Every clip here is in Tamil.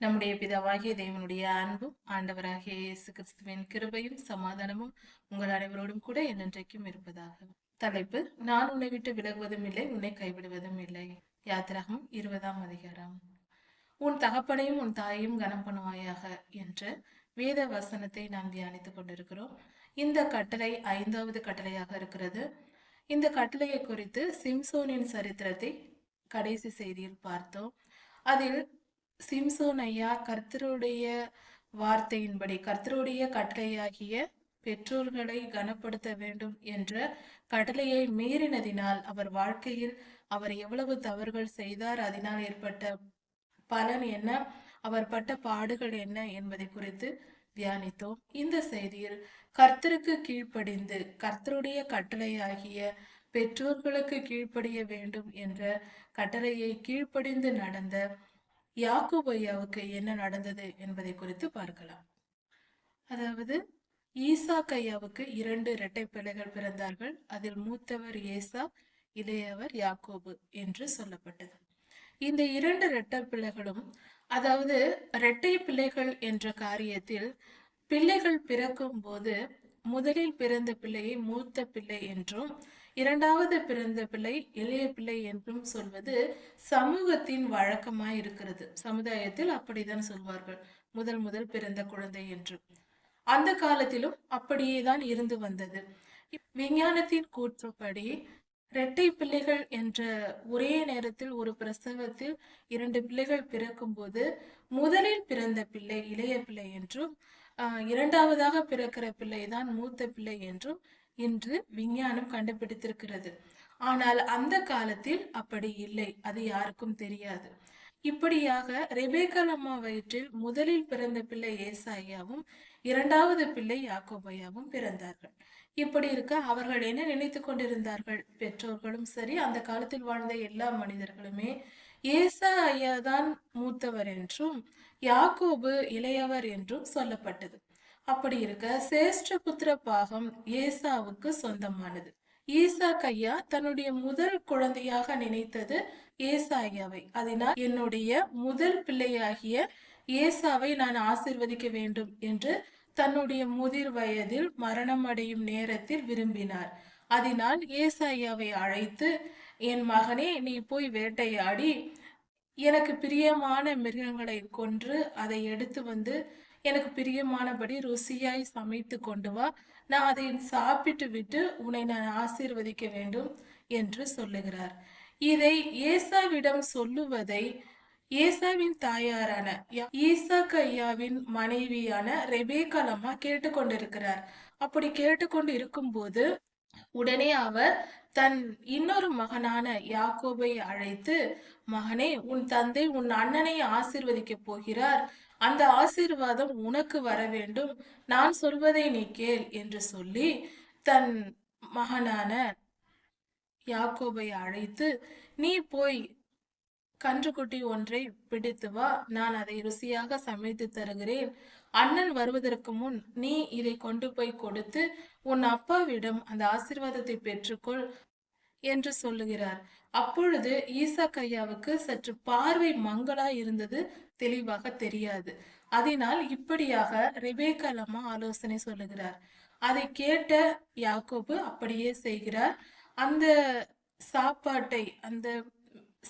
நம்முடைய பிதாவாகிய தேவனுடைய அன்பும் ஆண்டவராகிய இயேசு கிறிஸ்துவின் கிருபையும் சமாதானமும் உங்கள் அனைவரோடும் கூட என்னென்றைக்கும் இருப்பதாக. தலைப்பு நான் உன்னை விட்டு விலகுவதும் இல்லை உன்னை கைவிடுவதும் இல்லை. யாத்திராகம் இருபதாம் அதிகாரம். உன் தகப்பனையும் உன் தாயையும் கனம் பண்ணுவாயாக என்ற வேத வசனத்தை நாம் தியானித்துக் கொண்டிருக்கிறோம். இந்த கட்டளை ஐந்தாவது கட்டளையாக இருக்கிறது. இந்த கட்டளையை குறித்து சிம்சோனின் சரித்திரத்தை கடைசி செய்தியில் பார்த்தோம். அதில் சிம்சோன் ஐயா கர்த்தருடைய வார்த்தையின்படி கர்த்தருடைய கட்டளையாகிய பெற்றோர்களை கனப்படுத்த வேண்டும் என்ற கட்டளையை மீறினதினால் அவர் வாழ்க்கையில் அவர் எவ்வளவு தவறுகள் செய்தார் அதனால் ஏற்பட்ட பலன் என்ன அவர் பட்ட பாடுகள் என்ன என்பதை குறித்து தியானித்தோம். இந்த செய்தியில் கர்த்தருக்கு கீழ்ப்படிந்து கர்த்தருடைய கட்டளையாகிய பெற்றோர்களுக்கு கீழ்ப்படிய வேண்டும் என்ற கட்டளையை கீழ்ப்படிந்து நடந்த யாக்குபையாவுக்கு என்ன நடந்தது என்பதை குறித்து பார்க்கலாம். அதாவது ஈசாக் ஐயாவுக்கு இரண்டு இரட்டை பிள்ளைகள் பிறந்தார்கள். அதில் மூத்தவர் ஏசா இளையவர் யாக்கோபு என்று சொல்லப்பட்டது. இந்த இரண்டு இரட்டை பிள்ளைகளும் அதாவது இரட்டை பிள்ளைகள் என்ற காரியத்தில் பிள்ளைகள் பிறக்கும் போது முதலில் பிறந்த பிள்ளையை மூத்த பிள்ளை என்றும் இரண்டாவது பிறந்த பிள்ளை இளைய பிள்ளை என்றும் சொல்வது சமூகத்தின் வழக்கமாய் இருக்கிறது சமுதாயத்தில் அப்படித்தான் சொல்வார்கள். முதல் முதல் பிறந்த குழந்தை என்று. அந்த காலத்திலும் அப்படியே தான் இருந்து வந்தது. விஞ்ஞானத்தின் கூற்றுப்படி இரட்டை பிள்ளைகள் என்ற ஒரே நேரத்தில் ஒரு பிரசவத்தில் இரண்டு பிள்ளைகள் பிறக்கும்போது முதலில் பிறந்த பிள்ளை இளைய பிள்ளை என்றும் இரண்டாவதாக பிறக்கிற பிள்ளைதான் மூத்த பிள்ளை என்றும் இன்று விஞ்ஞானம் கண்டுபிடித்திருக்கிறது. ஆனால் அந்த காலத்தில் அப்படி இல்லை. அது யாருக்கும் தெரியாது. இப்படியாக ரெபேக்கல் அம்மா வயிற்றில் முதலில் பிறந்த பிள்ளை ஏசாயாவும் இரண்டாவது பிள்ளை யாக்கோபையாவும் பிறந்தார்கள். இப்படி இருக்க அவர்கள் என்ன நினைத்து கொண்டிருந்தார்கள்? பெற்றோர்களும் சரி அந்த காலத்தில் வாழ்ந்த எல்லா மனிதர்களுமே ஏசா ஐயா மூத்தவர் என்றும் யாக்கோபு இளையவர் என்றும் சொல்லப்பட்டது. அப்படி இருக்க சேஷ்ட புத்திர பாகம் ஏசாவுக்கு சொந்தமானது. ஈசா கையா தன்னுடைய முதல் குழந்தையாக நினைத்தது ஏசாயாவை. அதனால் என்னுடைய முதல் பிள்ளையாகிய ஏசாவை நான் ஆசிர்வதிக்க வேண்டும் என்று தன்னுடைய முதிர் வயதில் மரணம் அடையும் நேரத்தில் விரும்பினார். அதனால் ஏசாயாவை அழைத்து என் மகனே நீ போய் வேட்டையாடி எனக்கு பிரியமான மிருகங்களை கொன்று அதை எடுத்து வந்து எனக்கு பிரியமானபடி ருசியாய் சமைத்து கொண்டு வா. நான் அதை சாப்பிட்டு விட்டு உன்னை நான் ஆசீர்வதிக்க வேண்டும் என்று சொல்லுகிறார். இதை ஏசாவிடம் சொல்லுவதை ஏசாவின் தாயாரான ஈசா கையாவின் மனைவியான ரெபேக்கலம்மா கேட்டுக்கொண்டிருக்கிறார். அப்படி கேட்டுக்கொண்டு இருக்கும்போது உடனே அவர் தன் இன்னொரு மகனான யாக்கோபை அழைத்து மகனே உன் தந்தை உன் அண்ணனை ஆசிர்வதிக்க போகிறார். அந்த ஆசீர்வாதம் உனக்கு வர வேண்டும். நான் சொல்வதை நீ கேள் என்று சொல்லி தன் மகனான யாக்கோபை அழைத்து நீ போய் கன்றுக்குட்டி ஒன்றை பிடித்து வா. நான் அதை ருசியாக சமைத்து தருகிறேன். அண்ணன் வருவதற்கு முன் நீ இதை கொண்டு போய் கொடுத்து உன் அப்பாவிடம் அந்த ஆசிர்வாதத்தை பெற்றுக்கொள் என்று சொல்லுகிறார். அப்பொழுது ஈசா கையாவுக்கு சற்று பார்வை மங்களா இருந்தது தெளிவாக தெரியாது. அதனால் இப்படியாக ரெபேக்கலம்மா ஆலோசனை சொல்லுகிறார். அதை கேட்ட யாக்கோபு அப்படியே செய்கிறார். அந்த சாப்பாட்டை அந்த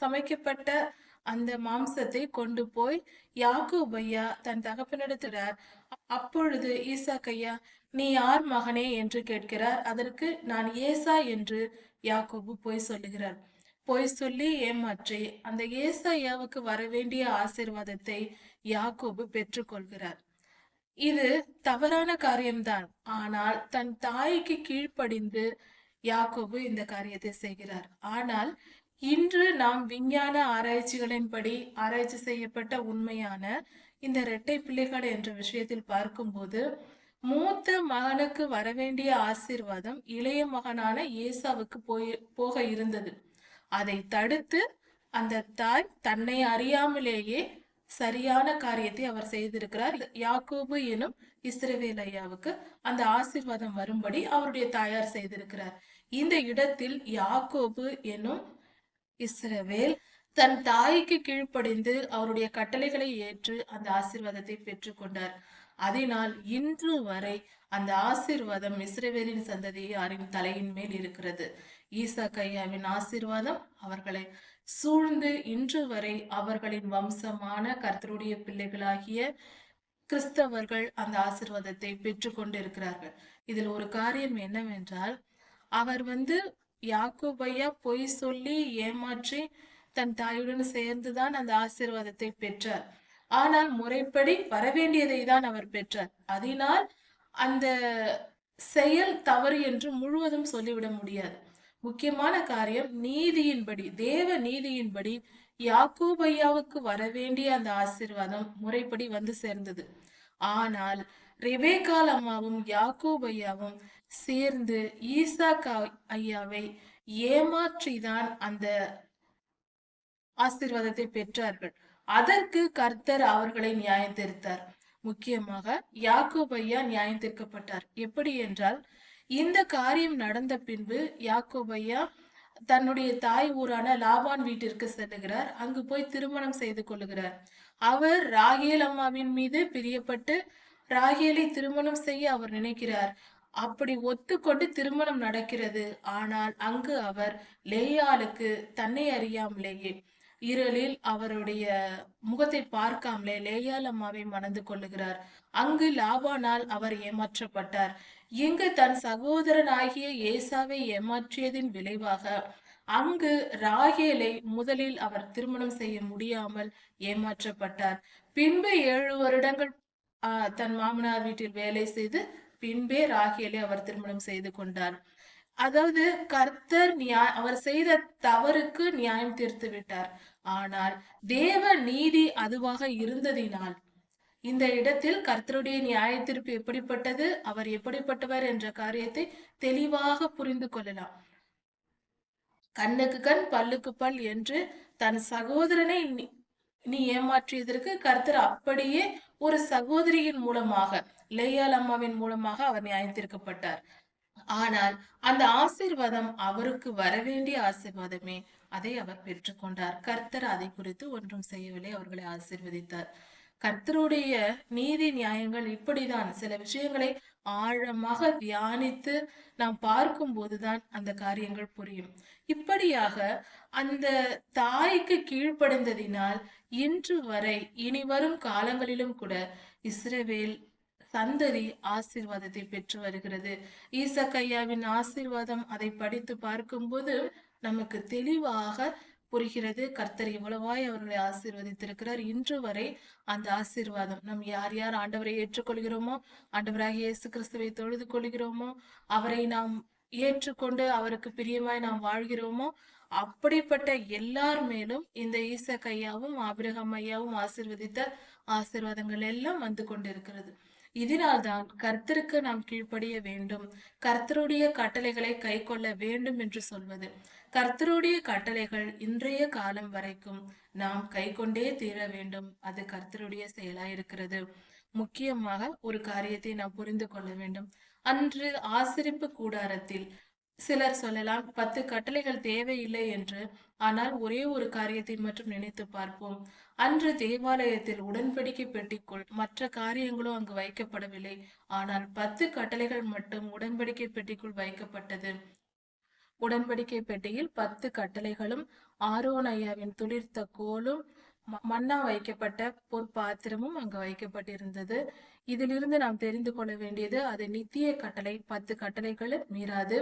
சமைக்கப்பட்ட அந்த மாம்சத்தை கொண்டு போய் யாக்கோபையா தன் தகப்பனிடத்திடார் அப்பொழுது ஈசாக்கையா நீ யார் மகனே? என்று கேட்கிறார். அதற்கு நான் ஏசா என்று யாக்கோபு போய் சொல்லுகிறார். போய் சொல்லி ஏமாற்றி அந்த ஏசாயாவுக்கு வரவேண்டிய ஆசிர்வாதத்தை யாக்கோபு பெற்றுக்கொள்கிறார். இது தவறான காரியம்தான். ஆனால் தன் தாய்க்கு கீழ்ப்படிந்து யாக்கோபு இந்த காரியத்தை செய்கிறார். ஆனால் இன்று நாம் விஞ்ஞான ஆராய்ச்சிகளின்படி ஆராய்ச்சி செய்யப்பட்ட உண்மையான இந்த இரட்டை பிள்ளைகள் என்ற விஷயத்தில் பார்க்கும்போது மூத்த மகனுக்கு வரவேண்டிய ஆசீர்வாதம் இளைய மகனான ஏசாவுக்கு போய் போக இருந்தது. அதை தடுத்து அந்த தாய் தன்னை அறியாமலேயே சரியான காரியத்தை அவர் செய்திருக்கிறார். யாக்கோபு எனும் இஸ்ரவேல் ஐயாவுக்கு அந்த ஆசீர்வாதம் வரும்படி அவருடைய தாயார் செய்திருக்கிறார். இந்த இடத்தில் யாக்கோபு எனும் இஸ்ரவேல் தன் தாய்க்கு கீழ்ப்படிந்து அவருடைய கட்டளைகளை ஏற்று அந்த ஆசீர்வாதத்தை பெற்றுக்கொண்டார் அதனால் இன்று வரை அந்த ஆசிர்வாதம் இஸ்ரேவேலின் இஸ்ரவேலின் சந்ததியாரின் தலையின் மேல் இருக்கிறது? ஈசா கையாவின் ஆசிர்வாதம் அவர்களை சூழ்ந்து இன்று வரை அவர்களின் வம்சமான கர்த்தருடைய பிள்ளைகளாகிய கிறிஸ்தவர்கள் அந்த ஆசிர்வாதத்தை பெற்று கொண்டிருக்கிறார்கள். இதில் ஒரு காரியம் என்னவென்றால் அவர் வந்து யாக்கோபையா பொய் சொல்லி ஏமாற்றி தன் தாயுடன் சேர்ந்துதான் அந்த ஆசீர்வாதத்தை பெற்றார். ஆனால் முறைப்படி வரவேண்டியதை தான் அவர் பெற்றார். அதனால் அந்த செயல் தவறு என்று முழுவதும் சொல்லிவிட முடியாது. முக்கியமான காரியம் நீதியின்படி தேவ நீதியின்படி யாக்கோபையாவுக்கு வரவேண்டிய அந்த ஆசீர்வாதம் முறைப்படி வந்து சேர்ந்தது. ஆனால் ரிவேகால் அம்மாவும் யாக்கோப் ஐயாவும் சேர்ந்து ஈசாக் ஐயாவை ஏமாற்றிதான் அந்த ஆசீர்வாதத்தை பெற்றார்கள். அதற்கு கர்த்தர் அவர்களை நியாயம் தீர்த்தார். முக்கியமாக யாக்கோப் ஐயா நியாயம் தீர்க்கப்பட்டார். எப்படி என்றால் இந்த காரியம் நடந்த பின்பு யாக்கோப் ஐயா தன்னுடைய தாய் ஊரான லாபான் வீட்டிற்கு செல்லுகிறார். அங்கு போய் திருமணம் செய்து கொள்ளுகிறார். அவர் ராகேல் அம்மாவின் மீது பிரியப்பட்டு ராகேலை திருமணம் செய்ய அவர் நினைக்கிறார். அப்படி ஒத்துக்கொண்டு திருமணம் நடக்கிறது. ஆனால் அங்கு அவர் லேயாளுக்கு தன்னை அறியாமலேயே இருளில் அவருடைய முகத்தை பார்க்காமலே லேயால் அம்மாவை மணந்து கொள்ளுகிறார். அங்கு லாபானால் அவர் ஏமாற்றப்பட்டார். இங்கு தன் சகோதரன் ஆகிய ஏசாவை ஏமாற்றியதின் விளைவாக அங்கு ராகேலை முதலில் அவர் திருமணம் செய்ய முடியாமல் ஏமாற்றப்பட்டார். பின்பு ஏழு வருடங்கள் தன் மாமனார் வீட்டில் வேலை செய்து பின்பே ராகேலை அவர் திருமணம் செய்து கொண்டார். அதாவது கர்த்தர் நியாய அவர் செய்த தவறுக்கு நியாயம் தீர்த்து விட்டார். ஆனால் தேவ நீதி அதுவாக இருந்ததினால் இந்த இடத்தில் கர்த்தருடைய நியாய தீர்ப்பு எப்படிப்பட்டது அவர் எப்படிப்பட்டவர் என்ற காரியத்தை தெளிவாக புரிந்து கொள்ளலாம். கண்ணுக்கு கண் பல்லுக்கு பல் என்று தன் சகோதரனை நீ- ஏமாற்றியதற்கு கர்த்தர் அப்படியே ஒரு சகோதரியின் மூலமாக லேயால் அம்மாவின் மூலமாக அவர் நியாயம் தீர்க்கப்பட்டார் ஆனால் அந்த ஆசீர்வாதம் அவருக்கு வரவேண்டிய ஆசீர்வாதமே அதை அவர் பெற்றுக்கொண்டார். கர்த்தர் அதை குறித்து ஒன்றும் செய்யவில்லை அவர்களை ஆசீர்வதித்தார். கர்த்தருடைய நீதி நியாயங்கள் இப்படிதான். சில விஷயங்களை ஆழமாக தியானித்து நாம் பார்க்கும் போதுதான் அந்த காரியங்கள் புரியும். இப்படியாக அந்த தாய்க்கு கீழ்ப்படைந்ததினால் இன்று வரை இனி வரும் காலங்களிலும் கூட இஸ்ரேவேல் சந்ததி ஆசீர்வாதத்தை பெற்று வருகிறது. ஈசக்கையாவின் ஆசீர்வாதம் அதை படித்து பார்க்கும்போது நமக்கு தெளிவாக புரிகிறது. கர்த்தர் எவ்வளவாய் அவர்களை ஆசீர்வதித்திருக்கிறார். இன்று வரை அந்த ஆசீர்வாதம் நம் யார் யார் ஆண்டவரை ஏற்றுக்கொள்கிறோமோ ஆண்டவராக இயேசு கிறிஸ்துவை தொழுது கொள்கிறோமோ அவரை நாம் ஏற்றுக்கொண்டு அவருக்கு பிரியமாய் நாம் வாழ்கிறோமோ அப்படிப்பட்ட எல்லார் மேலும் இந்த ஈசக் ஐயாவும் ஆபிரகம் ஐயாவும் ஆசீர்வதித்த ஆசீர்வாதங்கள் எல்லாம் வந்து கொண்டிருக்கிறது. இதனால்தான் கர்த்தருக்கு நாம் கீழ்ப்படிய வேண்டும். கர்த்தருடைய கட்டளைகளை கை கொள்ள வேண்டும் என்று சொல்வது. கர்த்தருடைய கட்டளைகள் இன்றைய காலம் வரைக்கும் நாம் கை கொண்டே தீர வேண்டும். அது கர்த்தருடைய செயலாயிருக்கிறது. முக்கியமாக ஒரு காரியத்தை நாம் புரிந்து கொள்ள வேண்டும். அன்று ஆசிரிப்பு கூடாரத்தில் சிலர் சொல்லலாம் பத்து கட்டளைகள் தேவையில்லை என்று. ஆனால் ஒரே ஒரு காரியத்தை மட்டும் நினைத்து பார்ப்போம். அன்று தேவாலயத்தில் உடன்படிக்கை பெட்டிக்குள் மற்ற காரியங்களும் அங்கு வைக்கப்படவில்லை. ஆனால் பத்து கட்டளைகள் மட்டும் உடன்படிக்கை பெட்டிக்குள் வைக்கப்பட்டது. உடன்படிக்கை பெட்டியில் பத்து கட்டளைகளும் ஆரோனையாவின் துளிர்த்த கோலும் மண்ணா மன்னா வைக்கப்பட்ட பொற்பாத்திரமும் அங்கு வைக்கப்பட்டிருந்தது. இதிலிருந்து நாம் தெரிந்து கொள்ள வேண்டியது அது நித்திய கட்டளை பத்து கட்டளைகளும் மீறாது.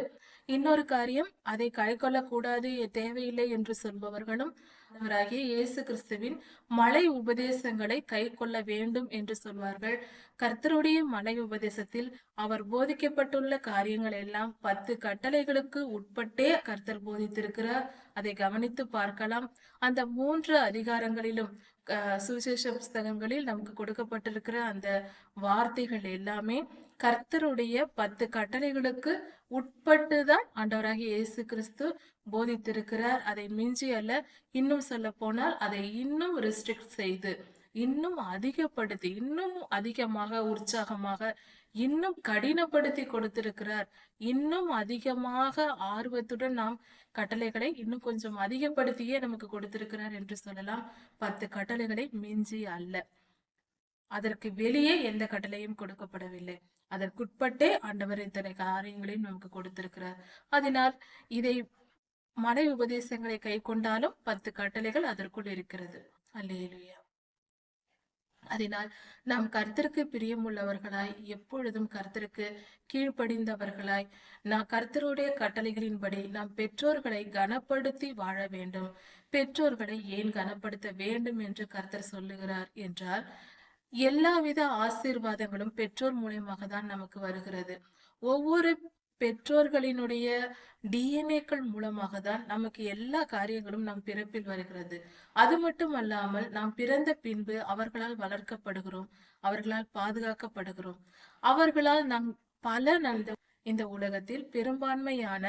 இன்னொரு காரியம் அதை கை கொள்ளக்கூடாது தேவையில்லை என்று சொல்பவர்களும் ஆண்டவராகிய இயேசு கிறிஸ்துவின் மலை உபதேசங்களை கை கொள்ள வேண்டும் என்று சொல்வார்கள். கர்த்தருடைய மலை உபதேசத்தில் அவர் போதிக்கப்பட்டுள்ள காரியங்கள் எல்லாம் பத்து கட்டளைகளுக்கு உட்பட்டே கர்த்தர் போதித்திருக்கிறார். அதை கவனித்து பார்க்கலாம். அந்த மூன்று அதிகாரங்களிலும் சுவிசேஷ புஸ்தகங்களில் நமக்கு கொடுக்கப்பட்டிருக்கிற அந்த வார்த்தைகள் எல்லாமே கர்த்தருடைய பத்து கட்டளைகளுக்கு உட்பட்டுதான் ஆண்டவராகிய இயேசு கிறிஸ்து போதித்திருக்கிறார். அதை மிஞ்சி அல்ல இன்னும் சொல்ல போனால் அதை இன்னும் ரெஸ்ட்ரிக்ட் செய்து இன்னும் அதிகப்படுத்தி இன்னும் அதிகமாக உற்சாகமாக இன்னும் கடினப்படுத்தி கொடுத்திருக்கிறார். இன்னும் அதிகமாக ஆர்வத்துடன் நாம் கட்டளைகளை இன்னும் கொஞ்சம் அதிகப்படுத்தியே நமக்கு கொடுத்திருக்கிறார் என்று சொல்லலாம். பத்து கட்டளைகளை மிஞ்சி அல்ல. அதற்கு வெளியே எந்த கட்டளையும் கொடுக்கப்படவில்லை. அதற்குட்பட்டே ஆண்டவர் இத்தனை காரியங்களையும் நமக்கு கொடுத்திருக்கிறார். அதனால் இதை மனை உபதேசங்களை கை கொண்டாலும் பத்து கட்டளைகள் அதற்குள் இருக்கிறது. அல்லேலுயா. அதனால் நாம் கர்த்தருக்கு பிரியமுள்ளவர்களாய் எப்பொழுதும் கர்த்தருக்கு கீழ்ப்படிந்தவர்களாய் நான் கர்த்தருடைய கட்டளைகளின்படி நாம் பெற்றோர்களை கனப்படுத்தி வாழ வேண்டும். பெற்றோர்களை ஏன் கனப்படுத்த வேண்டும் என்று கர்த்தர் சொல்லுகிறார் என்றால் எல்லாவித ஆசீர்வாதங்களும் பெற்றோர் மூலியமாக தான் நமக்கு வருகிறது. ஒவ்வொரு பெற்றோர்களினுடைய டிஎன்ஏக்கள் மூலமாக தான் நமக்கு எல்லா காரியங்களும் நம் பிறப்பில் வருகிறது. அது மட்டும் அல்லாமல் நாம் பிறந்த பின்பு அவர்களால் வளர்க்கப்படுகிறோம். அவர்களால் பாதுகாக்கப்படுகிறோம். அவர்களால் நாம் பல நந்த இந்த உலகத்தில் பெரும்பான்மையான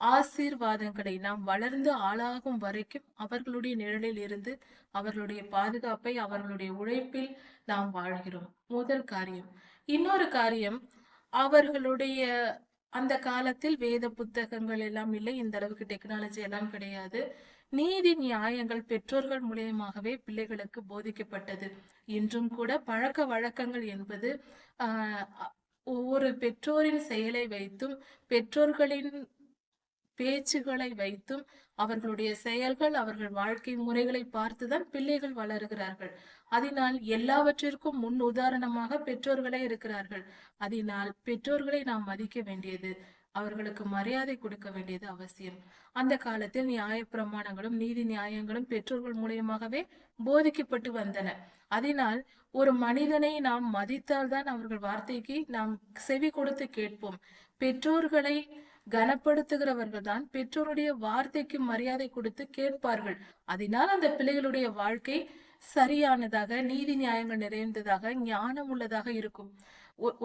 ஆசீர்வாதங்களை நாம் வளர்ந்து ஆளாகும் வரைக்கும் அவர்களுடைய நிழலில் இருந்து அவர்களுடைய பாதுகாப்பை அவர்களுடைய உழைப்பில் நாம் வாழ்கிறோம். முதல் காரியம். இன்னொரு காரியம் அவர்களுடைய அந்த காலத்தில் வேத புத்தகங்கள் எல்லாம் இல்லை. இந்த அளவுக்கு டெக்னாலஜி எல்லாம் கிடையாது. நீதி நியாயங்கள் பெற்றோர்கள் மூலியமாகவே பிள்ளைகளுக்கு போதிக்கப்பட்டது. இன்றும் கூட பழக்க வழக்கங்கள் என்பது ஆஹ் ஒவ்வொரு பெற்றோரின் செயலை வைத்தும் பெற்றோர்களின் பேச்சுகளை வைத்தும் அவர்களுடைய செயல்கள் அவர்கள் வாழ்க்கை முறைகளை பார்த்துதான் பிள்ளைகள் வளருகிறார்கள். அதனால் எல்லாவற்றிற்கும் முன் உதாரணமாக பெற்றோர்களே இருக்கிறார்கள். அதனால் பெற்றோர்களை நாம் மதிக்க வேண்டியது அவர்களுக்கு மரியாதை கொடுக்க வேண்டியது அவசியம். அந்த காலத்தில் நியாய பிரமாணங்களும் நீதி நியாயங்களும் பெற்றோர்கள் மூலியமாகவே போதிக்கப்பட்டு வந்தன. அதனால் ஒரு மனிதனை நாம் மதித்தால்தான் அவர்கள் வார்த்தைக்கு நாம் செவி கொடுத்து கேட்போம். பெற்றோர்களை கனப்படுத்துகிறவர்கள் தான் பெற்றோருடைய வார்த்தைக்கு மரியாதை கொடுத்து கேட்பார்கள். அதனால் அந்த பிள்ளைகளுடைய வாழ்க்கை சரியானதாக நீதி நியாயங்கள் நிறைந்ததாக ஞானம் உள்ளதாக இருக்கும்.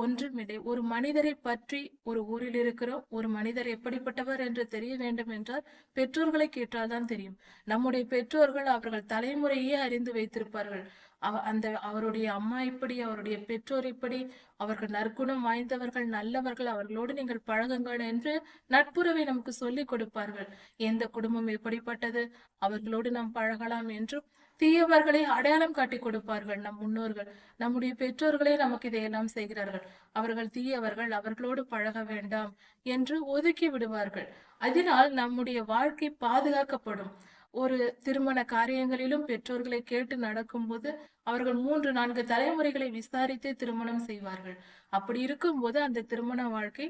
ஒன்றுமில்லை. ஒரு மனிதரை பற்றி ஒரு ஊரில் இருக்கிறோம். ஒரு மனிதர் எப்படிப்பட்டவர் என்று தெரிய வேண்டும் என்றால் பெற்றோர்களை கேட்டால்தான் தெரியும். நம்முடைய பெற்றோர்கள் அவர்கள் தலைமுறையே அறிந்து வைத்திருப்பார்கள். அந்த அவருடைய அம்மா இப்படி அவருடைய பெற்றோர் இப்படி அவர்கள் நற்குணம் வாய்ந்தவர்கள் நல்லவர்கள் அவர்களோடு நீங்கள் பழகுங்கள் என்று நட்புறவை நமக்கு சொல்லிக் கொடுப்பார்கள். எந்த குடும்பம் எப்படிப்பட்டது? அவர்களோடு நாம் பழகலாம் என்றும் தீயவர்களை அடையாளம் காட்டி கொடுப்பார்கள் நம் முன்னோர்கள். நம்முடைய பெற்றோர்களே நமக்கு இதையெல்லாம் செய்கிறார்கள். அவர்கள் தீயவர்கள் அவர்களோடு பழக வேண்டாம் என்று ஒதுக்கி விடுவார்கள். அதனால் நம்முடைய வாழ்க்கை பாதுகாக்கப்படும். ஒரு திருமண காரியங்களிலும் பெற்றோர்களை கேட்டு நடக்கும்போது அவர்கள் மூன்று நான்கு தலைமுறைகளை விசாரித்து திருமணம் செய்வார்கள். அப்படி இருக்கும்போது அந்த திருமண வாழ்க்கை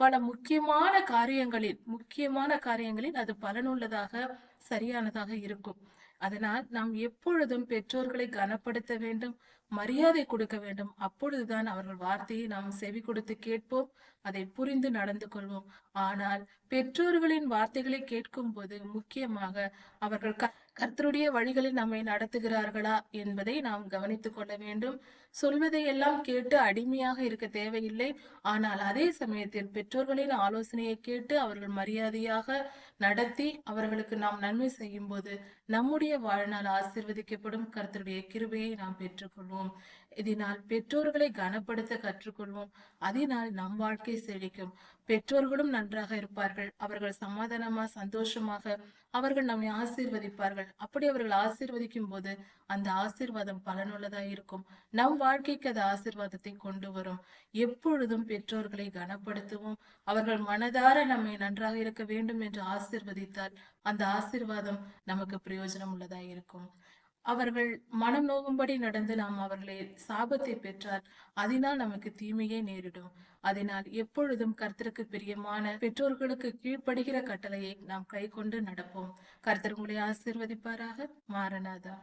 பல முக்கியமான காரியங்களில் முக்கியமான காரியங்களில் அது பலனுள்ளதாக சரியானதாக இருக்கும். அதனால் நாம் எப்பொழுதும் பெற்றோர்களை கனப்படுத்த வேண்டும். மரியாதை கொடுக்க வேண்டும். அப்பொழுதுதான் அவர்கள் வார்த்தையை நாம் செவி கொடுத்து கேட்போம். அதை புரிந்து நடந்து கொள்வோம். ஆனால் பெற்றோர்களின் வார்த்தைகளை கேட்கும் போது முக்கியமாக அவர்கள் கர்த்தருடைய வழிகளில் நம்மை நடத்துகிறார்களா என்பதை நாம் கவனித்துக் கொள்ள வேண்டும். சொல்வதை எல்லாம் கேட்டு அடிமையாக இருக்க தேவையில்லை. ஆனால் அதே சமயத்தில் பெற்றோர்களின் ஆலோசனையை கேட்டு அவர்கள் மரியாதையாக நடத்தி அவர்களுக்கு நாம் நன்மை செய்யும் போது நம்முடைய வாழ்நாள் ஆசிர்வதிக்கப்படும். கர்த்தருடைய கிருபையை நாம் பெற்றுக்கொள்வோம். இதனால் பெற்றோர்களை கனப்படுத்த கற்றுக்கொள்வோம். அதனால் நம் வாழ்க்கை செழிக்கும். பெற்றோர்களும் நன்றாக இருப்பார்கள். அவர்கள் சமாதானமா சந்தோஷமாக அவர்கள் நம்மை ஆசீர்வதிப்பார்கள். அப்படி அவர்கள் ஆசீர்வதிக்கும் போது அந்த ஆசீர்வாதம் பலனுள்ளதா இருக்கும். நம் வாழ்க்கைக்கு அது ஆசீர்வாதத்தை கொண்டு வரும். எப்பொழுதும் பெற்றோர்களை கனப்படுத்துவோம் அவர்கள் மனதார நம்மை நன்றாக இருக்க வேண்டும் என்று ஆசீர்வதித்தால் அந்த ஆசீர்வாதம் நமக்கு பிரயோஜனம் உள்ளதா இருக்கும். அவர்கள் மனம் நோகும்படி நடந்து நாம் அவர்களை சாபத்தை பெற்றால் அதனால் நமக்கு தீமையே நேரிடும். அதனால் எப்பொழுதும் கர்த்தருக்கு பிரியமான பெற்றோர்களுக்கு கீழ்ப்படுகிற கட்டளையை நாம் கை கொண்டு நடப்போம். கர்த்தர் உங்களை ஆசிர்வதிப்பாராக. மாறனாதா.